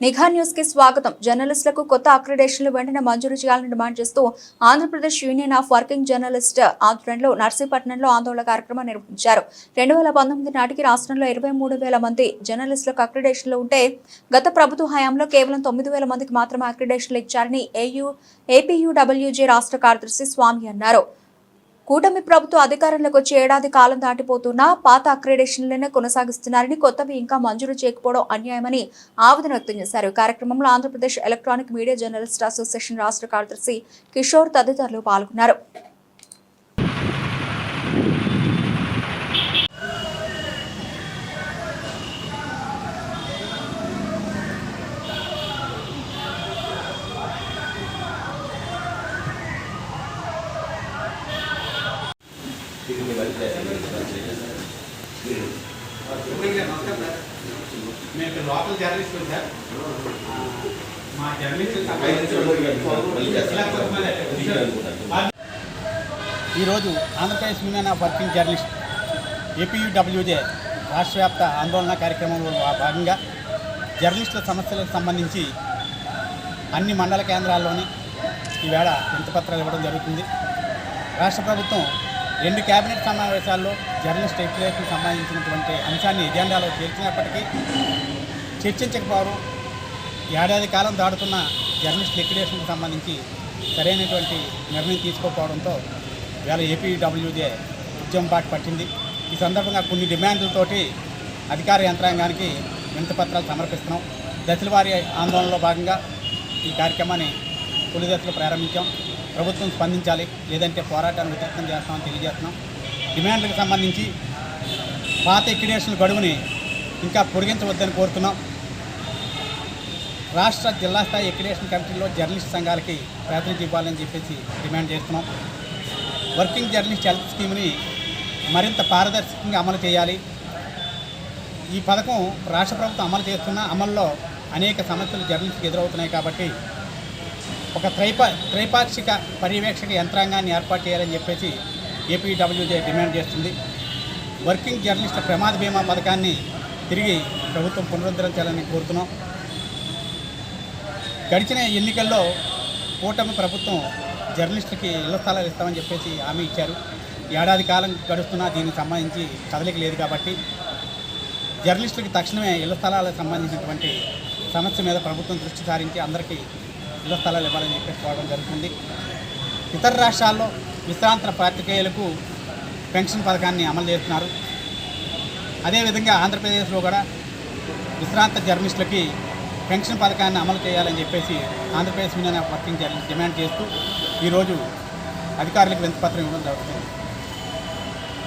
నిఘా న్యూస్కి స్వాగతం. జర్నలిస్టులకు కొత్త అక్రిడేషన్లు వెంటనే మంజూరు చేయాలని డిమాండ్ చేస్తూ Andhra Pradesh union of working journalist ఆధ్వర్యంలో నర్సీపట్నంలో ఆందోళన కార్యక్రమం నిర్వహించారు. రెండు వేల పంతొమ్మిది నాటికి రాష్ట్రంలో ఇరవై మూడు వేల మంది జర్నలిస్టులకు అక్రిడేషన్లు ఉంటే గత ప్రభుత్వ హయాంలో కేవలం తొమ్మిది వేల మందికి మాత్రమే అక్రిడేషన్లు ఇచ్చారని ఏయూ ఏపీయూడబ్ల్యూజే రాష్ట్ర కార్యదర్శి స్వామి అన్నారు. కూటమి ప్రభుత్వం అధికారంలోకి వచ్చి ఏడాది కాలం దాటిపోతున్నా పాత అక్రిడేషన్లనే కొనసాగిస్తున్నారని కొత్తవి ఇంకా మంజూరు చేయకపోవడం అన్యాయమని ఆవేదన వ్యక్తం చేశారు. కార్యక్రమంలో Andhra Pradesh electronic media journalist association రాష్ట్ర కార్యదర్శి కిషోర్ తదితరులు పాల్గొన్నారు. మేము లోకల్ జర్నలిస్ట్ సార్ మా జర్నలిస్ట్ ఈరోజు Andhra Pradesh union of working journalist A P U W J రాష్ట్ర వ్యాప్త ఆందోళన కార్యక్రమంలో భాగంగా జర్నలిస్టుల సమస్యలకు సంబంధించి అన్ని మండల కేంద్రాల్లోని ఈవేళ వింతపత్రాలు ఇవ్వడం జరుగుతుంది. రాష్ట్ర ప్రభుత్వం రెండు కేబినెట్ సమావేశాల్లో జర్నలిస్ట్ ఎక్యులేషన్కి సంబంధించినటువంటి అంశాన్ని ఎజెండాలో చేర్చినప్పటికీ చర్చించకపోవడం ఏడాది కాలం దాడుతున్న జర్నలిస్ట్ లిక్విడేషన్కి సంబంధించి సరైనటువంటి నిర్ణయం తీసుకోకపోవడంతో ఇవాళ ఏపీడబ్ల్యూజే ఉద్యమం బాట పట్టింది. ఈ సందర్భంగా కొన్ని డిమాండ్లతోటి అధికార యంత్రాంగానికి వినతిపత్రాలు సమర్పిస్తున్నాం. దశల వారి ఆందోళనలో భాగంగా ఈ కార్యక్రమాన్ని తొలి దశలో ప్రారంభించాం. ప్రభుత్వం స్పందించాలి లేదంటే పోరాటాన్ని ఉధృతం చేస్తామని తెలియజేస్తున్నాం. డిమాండ్లకు సంబంధించి పాత ఎక్విడేషన్ గడువుని ఇంకా పొడిగించవద్దని కోరుతున్నాం. రాష్ట్ర జిల్లా స్థాయి ఎక్విడేషన్ కమిటీలో జర్నలిస్ట్ సంఘాలకి ప్రాతినిధ్యం ఇవ్వాలని చెప్పేసి డిమాండ్ చేస్తున్నాం. వర్కింగ్ జర్నలిస్ట్ హెల్త్ స్కీమ్ని మరింత పారదర్శకంగా అమలు చేయాలి. ఈ పథకం రాష్ట్ర ప్రభుత్వం అమలు చేస్తున్న అమల్లో అనేక సమస్యలు జర్నలిస్ట్కి ఎదురవుతున్నాయి కాబట్టి ఒక త్రైపా త్రైపాక్షిక పర్యవేక్షక యంత్రాంగాన్ని ఏర్పాటు చేయాలని చెప్పేసి ఏపీడబ్ల్యూజే డిమాండ్ చేస్తుంది. వర్కింగ్ జర్నలిస్టుల ప్రమాద బీమా పథకాన్ని తిరిగి ప్రభుత్వం పునరుద్ధరించాలని కోరుతున్నాం. గడిచిన ఎన్నికల్లో కూటమి ప్రభుత్వం జర్నలిస్టులకి ఇళ్ళ స్థలాలు ఇస్తామని చెప్పేసి హామీ ఇచ్చారు. ఏడాది కాలం గడుస్తున్నా దీనికి సంబంధించి కదలిక లేదు కాబట్టి జర్నలిస్టులకి తక్షణమే ఇళ్ళ స్థలాలకు సంబంధించినటువంటి సమస్య మీద ప్రభుత్వం దృష్టి సారించి అందరికీ ఇళ్ళ స్థలాలు ఇవ్వాలని చెప్పేసి కోరడం జరుగుతుంది. ఇతర రాష్ట్రాల్లో విశ్రాంత పాత్రికేయులకు పెన్షన్ పథకాన్ని అమలు చేస్తున్నారు. అదేవిధంగా ఆంధ్రప్రదేశ్లో కూడా విశ్రాంత జర్నలిస్టులకి పెన్షన్ పథకాన్ని అమలు చేయాలని చెప్పేసి Andhra Pradesh union of working journalist demand చేస్తూ ఈరోజు అధికారులకు వింతపత్రం ఇవ్వడం జరుగుతుంది.